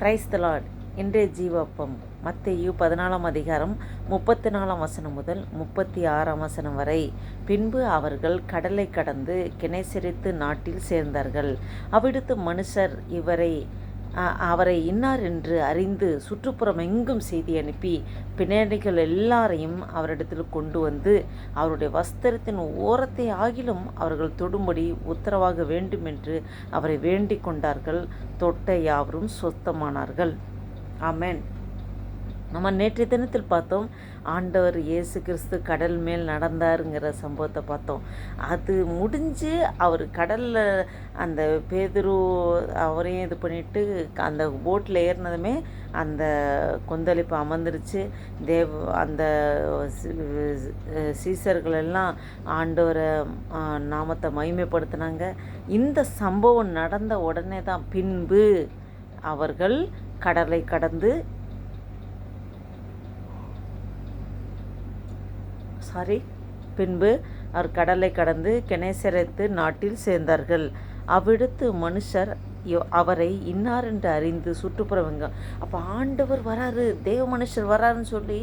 கிரைஸ்தலாட் இன்றைய ஜீவப்பம் மத்தையு பதினாலாம் அதிகாரம் முப்பத்தி நாலாம் வசனம் முதல் முப்பத்தி ஆறாம் வசனம் வரை. பின்பு அவர்கள் கடலை கடந்து கிணைசிரித்து நாட்டில் சேர்ந்தார்கள். அவ்விடத்து மனுஷர் இவரை அவரை இன்னார் என்று அறிந்து சுற்றுப்புறம் எங்கும் செய்தி அனுப்பி பின்னணிகள் எல்லாரையும் அவரிடத்தில் கொண்டு வந்து அவருடைய வஸ்திரத்தின் ஓரத்தை ஆகிலும் அவர்கள் தொடும்படி உத்தரவாக வேண்டும் என்று அவரை வேண்டிக் கொண்டார்கள். தொட்ட யாவரும் சொத்தமானார்கள். ஆமேன். நம்ம நேற்றைய தினத்தில் பார்த்தோம் ஆண்டவர் இயேசு கிறிஸ்து கடல் மேல் நடந்தாருங்கிற சம்பவத்தை பார்த்தோம். அது முடிஞ்சு அவர் கடலில் அந்த பேதுரு அவரையும் இது பண்ணிட்டு அந்த போட்டில் ஏறினதுமே அந்த கொந்தளிப்பு அமர்ந்துருச்சு. தேவ் அந்த சீசர்களெல்லாம் ஆண்டவரை நாமத்தை மகிமைப்படுத்தினாங்க. இந்த சம்பவம் நடந்த உடனே தான் பின்பு அவர்கள் கடலை கடந்து சாரி. பின்பு அவர் கடலை கடந்து கெனேசரத்து நாட்டில் சேர்ந்தார்கள். அவ்விடத்து மனுஷர் அவரை இன்னார் என்று அறிந்து சுற்றுப்புறவங்க அப்போ ஆண்டவர் வராரு தேவ மனுஷர் வராருன்னு சொல்லி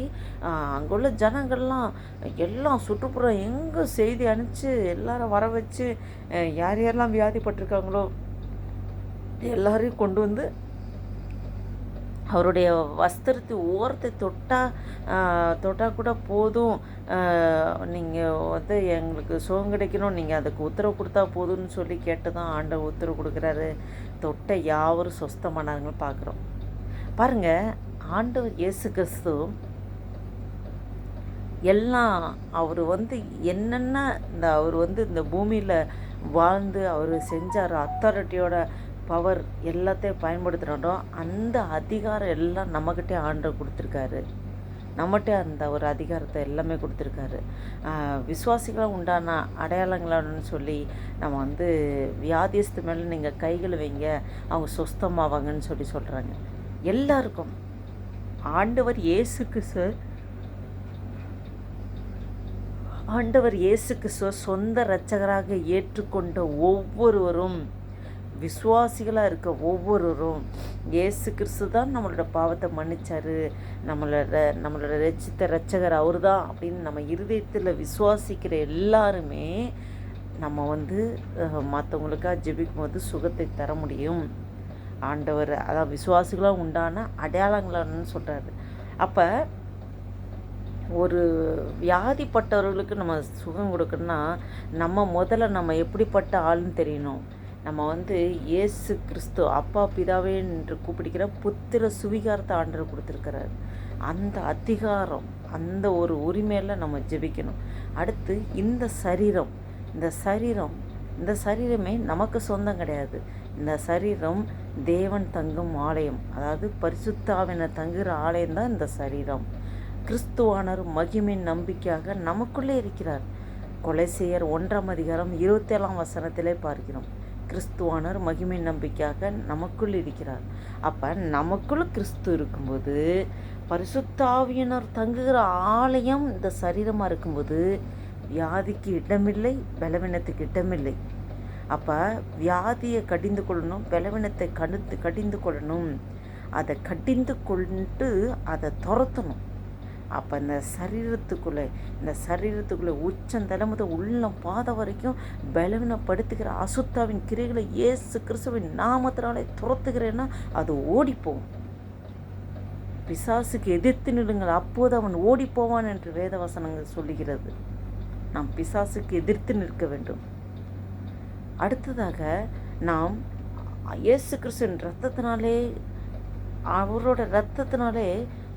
அங்குள்ள ஜனங்கள்லாம் எல்லாம் சுற்றுப்புறம் எங்கே செய்தி அனுப்பிச்சு எல்லாரும் வர வச்சு யார் யாரெல்லாம் வியாதிப்பட்டிருக்காங்களோ எல்லாரையும் கொண்டு வந்து அவருடைய வஸ்திரத்தை ஓரத்தை தொட்டா தொட்டால் கூட போதும். நீங்கள் வந்து எங்களுக்கு சுகம் கிடைக்கணும் நீங்கள் அதுக்கு உத்தரவு கொடுத்தா போதும்னு சொல்லி கேட்டு தான் ஆண்டவர் உத்தரவு கொடுக்குறாரு. தொட்ட யாவரும் சொஸ்தமானாருங்களும் பார்க்குறோம். பாருங்க ஆண்டவர் இயேசு கிறிஸ்து எல்லாம் அவர் வந்து என்னென்ன இந்த அவர் வந்து இந்த பூமியில் வாழ்ந்து அவர் செஞ்சார் அத்தாரிட்டியோட பவர் எல்லாத்தையும் பயன்படுத்துகிறோம் அந்த அதிகாரம் எல்லாம் நம்மக்கிட்டே ஆண்டவர் கொடுத்துருக்காரு. நம்மகிட்ட அந்த ஒரு அதிகாரத்தை எல்லாமே கொடுத்துருக்காரு. விசுவாசிகளாக உண்டான அடையாளங்களான்னு சொல்லி நம்ம வந்து வியாதியஸ்து மேலே நீங்கள் கைகளை வைங்க அவங்க சொஸ்தமாவாங்கன்னு சொல்லி சொல்கிறாங்க எல்லாருக்கும். ஆண்டவர் இயேசுக்கு சார் ஆண்டவர் இயேசு கிறிஸ்துவ சொந்த இரட்சகராக ஏற்றுக்கொண்ட ஒவ்வொருவரும் விசுவாசிகளாக இருக்க ஒவ்வொருவரும் இயேசு கிறிஸ்து தான் நம்மளோட பாவத்தை மன்னிச்சார். நம்மளோட நம்மளோட ரட்சித்த ரச்சகர் அவர் தான் அப்படின்னு நம்ம இருதயத்தில் விசுவாசிக்கிற எல்லாருமே நம்ம வந்து மற்றவங்களுக்காக ஜெபிக்கும் போது சுகத்தை தர முடியும். ஆண்டவர் அதான் விசுவாசிகளாக உண்டான அடையாளங்களான்னு சொல்கிறாரு அப்போ ஒரு வியாதிப்பட்டவர்களுக்கு நம்ம சுகம் கொடுக்கணும்னா நம்ம முதல்ல நம்ம எப்படிப்பட்ட ஆள்னு தெரியணும். நம்ம வந்து இயேசு கிறிஸ்து அப்பா பிதாவே என்று கூப்பிடிக்கிற புத்திர சுவிகாரத்தை ஆண்டர் கொடுத்துருக்கிறார். அந்த அதிகாரம் அந்த ஒரு உரிமையில் நம்ம ஜெபிக்கணும். அடுத்து இந்த சரீரம் இந்த சரீரம் இந்த சரீரமே நமக்கு சொந்தம் கிடையாது. இந்த சரீரம் தேவன் தங்கும் ஆலயம். அதாவது பரிசுத்தாவின தங்குகிற ஆலயம் தான் இந்த சரீரம். கிறிஸ்துவானர் மகிமின் நம்பிக்கையாக நமக்குள்ளே இருக்கிறார். கொலைசெயர் ஒன்றாம் அதிகாரம் இருபத்தேழாம் வசனத்திலே பார்க்கிறோம். கிறிஸ்துவானர் மகிமை நம்பிக்கையாக நமக்குள் இருக்கிறார். அப்போ நமக்குள்ள கிறிஸ்து இருக்கும்போது பரிசுத்தாவியனர் தங்குகிற ஆலயம் இந்த சரீரமாக இருக்கும்போது வியாதிக்கு இடமில்லை பலவீனத்துக்கு இடமில்லை. அப்போ வியாதியை கடிந்து கொள்ளணும் பலவீனத்தை கடிந்து கடிந்து கொள்ளணும். அதை கடிந்து கொண்டு அதை துரத்தணும். அப்போ இந்த சரீரத்துக்குள்ளே இந்த சரீரத்துக்குள்ளே உச்சந்தலை முதல் உள்ளம் பாத வரைக்கும் பலவீனப்படுத்துகிற அசுத்தாவின் கிரைகளை இயேசு கிறிஸ்துவின் நாமத்தினாலே துரத்துகிறேன்னா அது ஓடிப்போகும் பிசாசுக்கு எதிர்த்து நில்லுங்கள் அப்போது அவன் ஓடிப்போவான் என்று வேதவசனங்கள் சொல்லுகிறது. நாம் பிசாசுக்கு எதிர்த்து நிற்க வேண்டும். அடுத்ததாக நாம் இயேசு கிறிஸ்துவின் ரத்தத்தினாலே அவரோட ரத்தத்தினாலே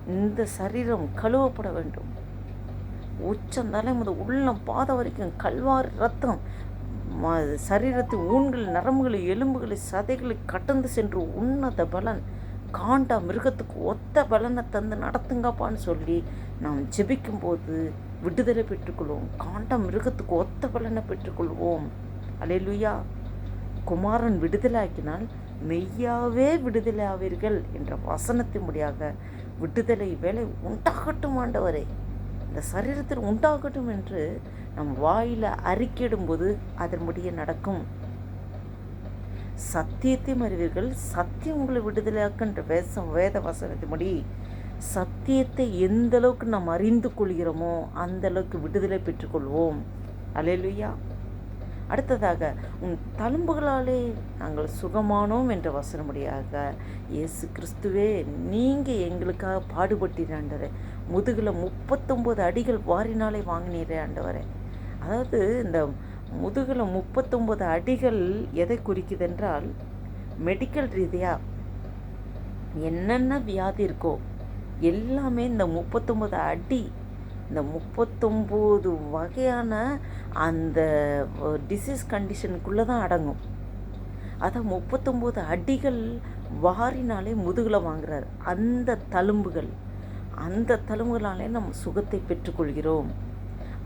இந்த சரீரம் கழுவப்பட வேண்டும். உச்சந்தலை முதல் உள்ளம் பாத வரைக்கும் கல்வாறு ரத்தம் ம- சரீரத்தின் ஊன்கள் நரம்புகளை எலும்புகளை சதைகளை கடந்து சென்று உன்னத பலன். காண்டா மிருகத்துக்கு ஒத்த பலனை தந்து நடத்துங்கப்பான்னு சொல்லி நாம் ஜெபிக்கும்போது விடுதலை பெற்றுக்கொள்வோம். காண்டா மிருகத்துக்கு ஒத்த பலனை பெற்றுக்கொள்வோம். அலையலுயா. குமாரன் விடுதலாக்கினால் மெய்யாவே விடுதலை ஆவீர்கள் என்ற வசனத்தின் முடியாக விடுதலை வேலை உண்டாகட்டும் ஆண்டவரே. இந்த சரீரத்தில் உண்டாகட்டும் என்று நம் வாயில் அறிக்கையிடும்போது அதன்படியே நடக்கும். சத்தியத்தையும் அறிவீர்கள். சத்தியம் உங்களை விடுதலையாக்குன்ற வேசம் வேத வசனத்தின்படி சத்தியத்தை எந்த அளவுக்கு நாம் அறிந்து கொள்கிறோமோ அந்த அளவுக்கு விடுதலை பெற்றுக்கொள்வோம். அலையலுயா அடுத்ததாக உன் தழும்புகளாலே நாங்கள் சுகமானோம் என்ற வசனமுடியாக இயேசு கிறிஸ்துவே நீங்கள் எங்களுக்காக பாடுபட்டீராண்டவரே முதுகில் முப்பத்தொம்போது அடிகள் வாரினாலே வாங்கினீரே ஆண்டவரே. அதாவது இந்த முதுகில் முப்பத்தொம்போது அடிகள் எதை குறிக்குதென்றால் மெடிக்கல் ரீதியாக என்னென்ன வியாதி இருக்கோ எல்லாமே இந்த முப்பத்தொம்போது அடி இந்த முப்பத்தொம்போது வகையான அந்த டிசீஸ் கண்டிஷனுக்குள்ளே தான் அடங்கும். அதான் முப்பத்தொம்போது அடிகள் வாரினாலே முதுகில் வாங்குறார். அந்த தழும்புகள் அந்த தழும்புகளாலே நம்ம சுகத்தை பெற்றுக்கொள்கிறோம்.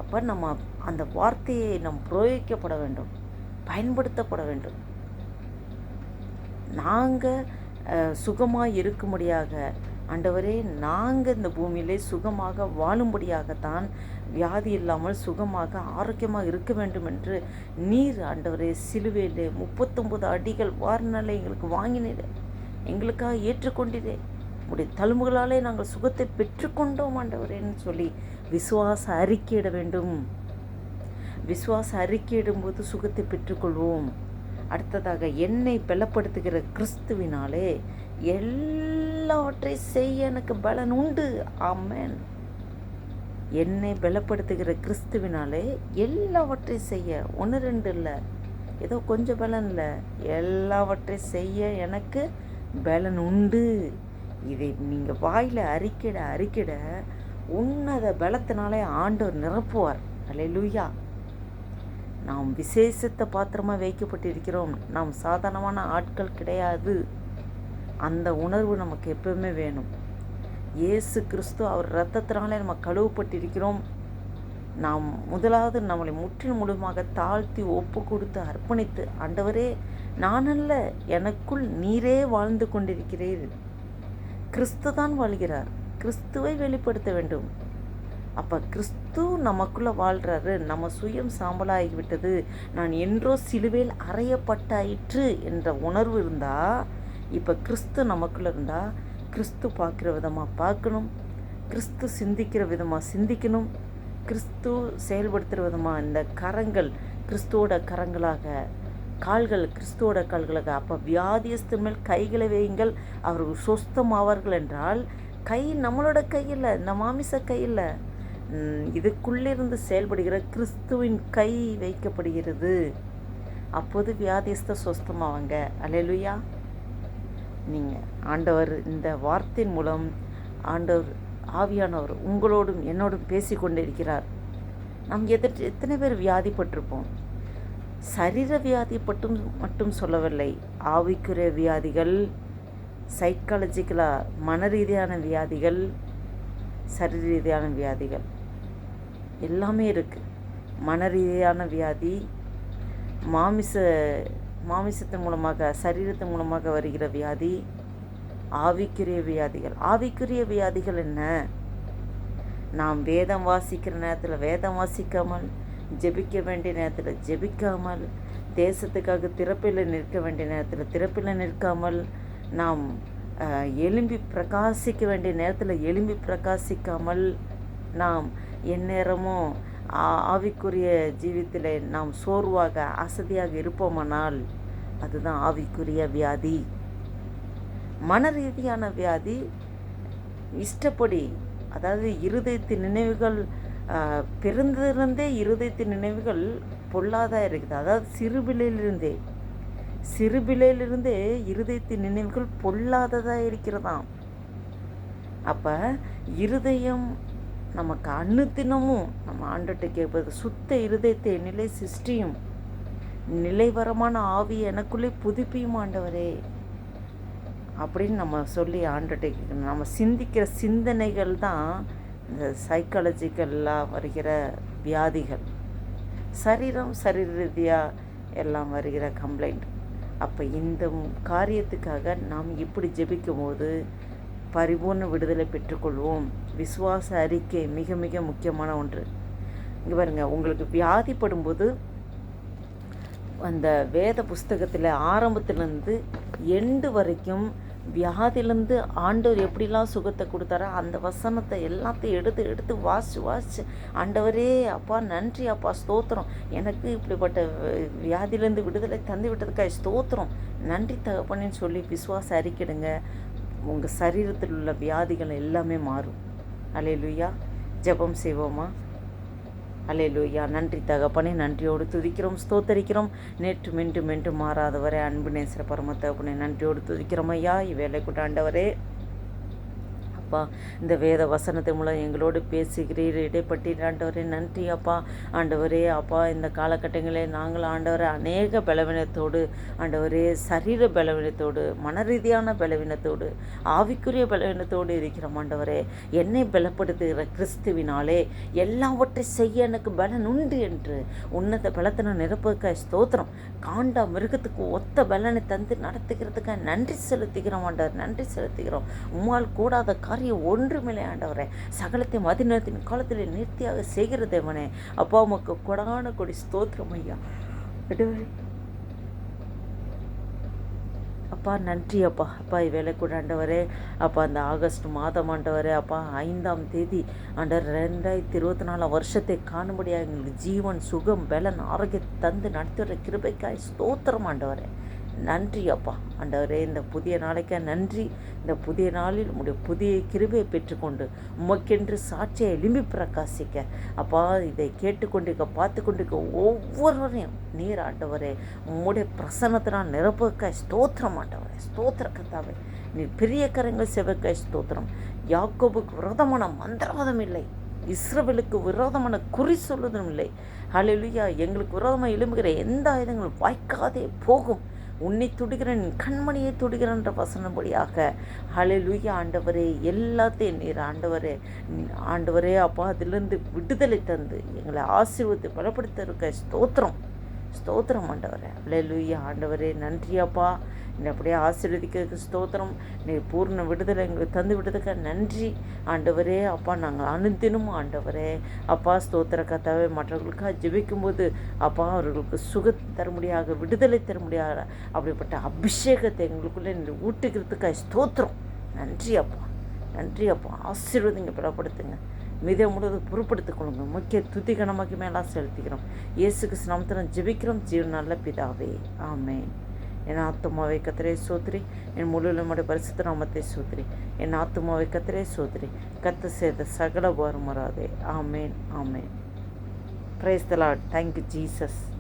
அப்போ நம்ம அந்த வார்த்தையை நம் பிரயோகிக்கப்பட வேண்டும். பயன்படுத்தப்பட வேண்டும். நாங்கள் சுகமாக இருக்கும்படியாக ஆண்டவரே நாங்கள் இந்த பூமியிலே சுகமாக வாழும்படியாகத்தான் வியாதி இல்லாமல் சுகமாக ஆரோக்கியமாக இருக்க வேண்டும் என்று நீர் ஆண்டவரே சிலுவையிலே முப்பத்தொம்பது அடிகள் வாரினாலே எங்களுக்கு வாங்கினீரே. எங்களுக்காக ஏற்றுக்கொண்டீரே. உடைய தழும்புகளாலே நாங்கள் சுகத்தை பெற்றுக்கொண்டோம் ஆண்டவரேன்னு சொல்லி விசுவாச அறிக்கையிட வேண்டும். விசுவாச அறிக்கையிடும்போது சுகத்தை பெற்றுக்கொள்வோம். அடுத்ததாக என்னை பலப்படுத்துகிற கிறிஸ்துவினாலே எல்லாவற்றை செய்ய எனக்கு பலன் உண்டு. ஆமேன். என்னை பலப்படுத்துகிற கிறிஸ்துவினாலே எல்லாவற்றை செய்ய ஒன்று ரெண்டு இல்லை ஏதோ கொஞ்சம் பலன் இல்லை எல்லாவற்றை செய்ய எனக்கு பலன் உண்டு. இதை நீங்கள் வாயில் அறிக்கிட அறிக்கிட உன்னத பலத்தினாலே ஆண்டவர் நிரப்புவார். அலே லூயா நாம் விசேஷத்தை பாத்திரமாக வைக்கப்பட்டிருக்கிறோம். நாம் சாதாரணமான ஆட்கள் கிடையாது. அந்த உணர்வு நமக்கு எப்பவுமே வேணும். இயேசு கிறிஸ்து அவர் ரத்தத்தினாலே நம்ம கழுவப்பட்டிருக்கிறோம். நாம் முதலாவது நம்மளை முற்றிலும் முழுமாக தாழ்த்தி ஒப்பு கொடுத்து அர்ப்பணித்து ஆண்டவரே நானல்ல எனக்குள் நீரே வாழ்ந்து கொண்டிருக்கிறீர். கிறிஸ்து தான் வாழ்கிறார். கிறிஸ்துவை வெளிப்படுத்த வேண்டும். அப்போ கிறிஸ்து நமக்குள்ளே வாழ்கிறாரு நம்ம சுயம் சாம்பலாகிவிட்டது. நான் என்றோ சிலுவையில் அறையப்பட்டாயிற்று என்ற உணர்வு இருந்தால் இப்போ கிறிஸ்து நமக்குள்ளே இருந்தால் கிறிஸ்து பார்க்குற விதமாக பார்க்கணும். கிறிஸ்து சிந்திக்கிற விதமாக சிந்திக்கணும். கிறிஸ்து செயல்படுத்துகிற விதமாக இந்த கரங்கள் கிறிஸ்துவோட கரங்களாக கால்கள் கிறிஸ்துவோட கால்களாக அப்போ வியாதியஸ்து மேல் கைகளை வையுங்கள். அவர்கள் சொஸ்தமாவார்கள் என்றால் கை நம்மளோட கையில் இந்த மாமிச கையில் இதுக்குள்ளிருந்து செயல்படுகிற கிறிஸ்துவின் கை வைக்கப்படுகிறது. அப்போது வியாதிஸ்த சொஸ்தமாவாங்க. அலையலுயா நீங்கள் ஆண்டவர் இந்த வார்த்தையின் மூலம் ஆண்டவர் ஆவியானவர் உங்களோடும் என்னோடும் பேசி கொண்டிருக்கிறார் நாம் எதிர் எத்தனை பேர் வியாதிப்பட்டிருப்போம்? சரீர வியாதி பட்டும் மட்டும் சொல்லவில்லை. ஆவிக்குரிய வியாதிகள் சைக்காலஜிக்கலாக மன ரீதியான வியாதிகள் சரீர ரீதியான வியாதிகள். எல்லாமே இருக்குது மன ரீதியான வியாதி மாமிச மாமிசத்தின் மூலமாக சரீரத்தின் மூலமாக வருகிற வியாதி ஆவிக்குரிய வியாதிகள். ஆவிக்குரிய வியாதிகள் என்ன? நாம் வேதம் வாசிக்கிற நேரத்தில் வேதம் வாசிக்காமல் ஜெபிக்க வேண்டிய நேரத்தில் ஜெபிக்காமல் தேசத்துக்காக திறப்பில் நிற்க வேண்டிய நேரத்தில் திறப்பில் நிற்காமல் நாம் எலும்பி பிரகாசிக்க வேண்டிய நேரத்தில் எலும்பி பிரகாசிக்காமல் நாம் எந்நேரமும் ஆவிக்குரிய ஜீவித்தில் நாம் சோர்வாக அசதியாக இருப்போமானால் அதுதான் ஆவிக்குரிய வியாதி. மன ரீதியான வியாதி இஷ்டப்படி அதாவது இருதயத்தின் நினைவுகள் பிறந்திருந்தே இருதயத்தின் நினைவுகள் பொல்லாதாக இருக்குது. அதாவது சிறுபிலையிலிருந்தே சிறுபிலையிலிருந்தே இருதயத்தின் நினைவுகள் பொல்லாததாக இருக்கிறதாம். அப்போ இருதயம் நமக்கு அன்னுத்தினமும் நம்ம ஆண்டுகிட்ட கேட்பது சுத்த இருதயத்தை நிலை சிருஷ்டியும். நிலைவரமான ஆவி எனக்குள்ளே புதுப்பியும் ஆண்டவரே. அப்படின்னு நம்ம சொல்லி ஆண்டுகிட்ட கேட்கணும். நம்ம சிந்திக்கிற சிந்தனைகள் தான் இந்த சைக்காலஜிக்கல்லாக வருகிற வியாதிகள். சரீரம் சரீர ரீதியாக எல்லாம் வருகிற கம்ப்ளைண்ட் அப்போ இந்த காரியத்துக்காக நாம் இப்படி ஜெபிக்கும் போது பரிபூர்ண விடுதலை பெற்றுக்கொள்வோம். விசுவாச அறிக்கை மிக மிக முக்கியமான ஒன்று. இங்கே பாருங்கள் உங்களுக்கு வியாதிப்படும் போது அந்த வேத புஸ்தகத்தில் ஆரம்பத்திலேருந்து எண்டு வரைக்கும் வியாதியிலேருந்து ஆண்டவர் எப்படிலாம் சுகத்தை கொடுத்தாரோ அந்த வசனத்தை எல்லாத்தையும் எடுத்து எடுத்து வாசித்து வாசித்து ஆண்டவரே அப்பா நன்றி அப்பா ஸ்தோத்திரம். எனக்கு இப்படிப்பட்ட வியாதியிலேருந்து விடுதலை தந்து விட்டதுக்காக ஸ்தோத்திரம். நன்றி தகப்பன்னு சொல்லி விசுவாசம் அறிக்கிடுங்க உங்கள் சரீரத்தில் உள்ள வியாதிகள் எல்லாமே மாறும். அலையலுயா ஜெபம் செய்வோமா? அலையலுயா நன்றி தகப்பனே நன்றியோடு துதிக்கிறோம் ஸ்தோத்தரிக்கிறோம். நேற்று மென்று மென்று மாறாதவரே அன்பு நேசர பரம தகப்பனே நன்றியோடு துதிக்கிறோம் ஐயா. இவ்வேளை கூட ஆண்டவரே அப்பா. இந்த வேத வசனத்தின் மூலம் எங்களோடு பேசுகிறீர். இடைப்பட்டீர் ஆண்டவரே நன்றி அப்பா. ஆண்டவரே அப்பா இந்த காலகட்டங்களில் நாங்கள் ஆண்டவரை அநேக பலவீனத்தோடு ஆண்டவரே சரீர பலவீனத்தோடு மன ரீதியான பலவீனத்தோடு ஆவிக்குரிய பலவீனத்தோடு இருக்கிறோம் ஆண்டவரே. என்னை பலப்படுத்துகிற கிறிஸ்துவினாலே எல்லாவற்றை செய்ய எனக்கு பலன் உண்டு என்று உன்னத பலத்தின நிரப்புக்க ஸ்தோத்திரம். காண்டா மிருகத்துக்கு ஒத்த பலனை தந்து நடத்துகிறதுக்காக நன்றி செலுத்துகிறோம் ஆண்டவர் நன்றி செலுத்துகிறோம். உம்மால் கூடாத காரியம் காரியம் ஒன்றுமில்லை ஆண்டவரே. சகலத்தை மதிநத்தின் காலத்தில் நிறுத்தியாக செய்கிற தேவனே. அப்பா உமக்கு கொடான கொடி ஸ்தோத்திரம் ஐயா. அப்பா நன்றி அப்பா. அப்பா வேலை கூட ஆண்டவரே. அப்பா அந்த ஆகஸ்ட் மாதம் ஆண்டவரே. அப்பா ஐந்தாம் தேதி ஆண்டவர் ரெண்டாயிரத்தி இருபத்தி நாலாம் வருஷத்தை காணும்படியாக எங்களுக்கு ஜீவன் சுகம் பலன் ஆரோக்கியத்தை தந்து நடத்துகிற கிருபைக்காய் ஸ்தோத்திரம் ஆண்டவரே. நன்றி அப்பா. ஆண்டவரே இந்த புதிய நாளைக்க நன்றி. இந்த புதிய நாளில் உடைய புதிய கிருபையை பெற்றுக்கொண்டு உமக்கென்று சாட்சியை எலும்பி பிரகாசிக்க. அப்பா இதை கேட்டுக்கொண்டிருக்க பார்த்து கொண்டிருக்க ஒவ்வொருவரையும் நீர் ஆண்டவரே உம்முடைய பிரசன்னத்தினால் நிரப்புக்க ஸ்தோத்திரம் ஆண்டவரே ஸ்தோத்திர கத்தாவே நீ பெரிய கரங்கள் செவக்க ஸ்தோத்திரம். யாக்கோபுக்கு விரதமான மந்திரவாதம் இல்லை. இஸ்ரவேலுக்கு விரோதமான குறி சொல்வதும் இல்லை. ஹலெலுயா எங்களுக்கு விரோதமாக எழும்புகிற எந்த ஆயுதங்களும் வாய்க்காதே போகும். உன்னை துடுகிறேன் கண்மணியை துடுகிறன்ற வசனப்படியாக ஹலெலுயா ஆண்டவரே எல்லாத்தையும் நீர் ஆண்டவரே ஆண்டவரே அப்பா அதிலிருந்து விடுதலை தந்து எங்களை ஆசீர்வத்தை பலப்படுத்த இருக்க ஸ்தோத்திரம். ஸ்தோத்திரம் ஆண்டவரே. ஹலெலுயா ஆண்டவரே நன்றியாப்பா. என்னை அப்படியே ஆசீர்வதிக்கிறதுக்கு ஸ்தோத்திரம். நீ பூர்ண விடுதலை எங்களுக்கு தந்து விடுறதுக்கு நன்றி. ஆண்டவரே அப்பா நாங்கள் அனுதினும் ஆண்டவரே. அப்பா ஸ்தோத்திர கத்தாவே மற்றவர்களுக்காக ஜெபிக்கும்போது அப்பா அவர்களுக்கு சுக தர முடியாத விடுதலை தர முடியாத அப்படிப்பட்ட அபிஷேகத்தை எங்களுக்குள்ளே ஊட்டுக்கிறதுக்காக ஸ்தோத்திரம். நன்றி அப்பா நன்றி அப்பா ஆசீர்வதிங்க பலப்படுத்துங்க. மித முழுவது பொருட்படுத்திக் கொள்ளுங்கள். முக்கிய துதி கணமாக்கி மேலாக செலுத்துகிறோம். இயேசுக்கு ஸ்நாமத்திரம் ஜெபிக்கிறோம். ஜீவன் நல்ல பிதாவே. ஆமேன். என் ஆத்துமாவை கத்திரே சோத்ரி. என் முழு நம்முடைய பரிசுத்த நாமத்தை சோத்ரி. என் ஆத்துமாவை கத்திரே சோத்ரி. கத்து செய்த சகல வராதே. Amen. Amen. Praise the thank you Jesus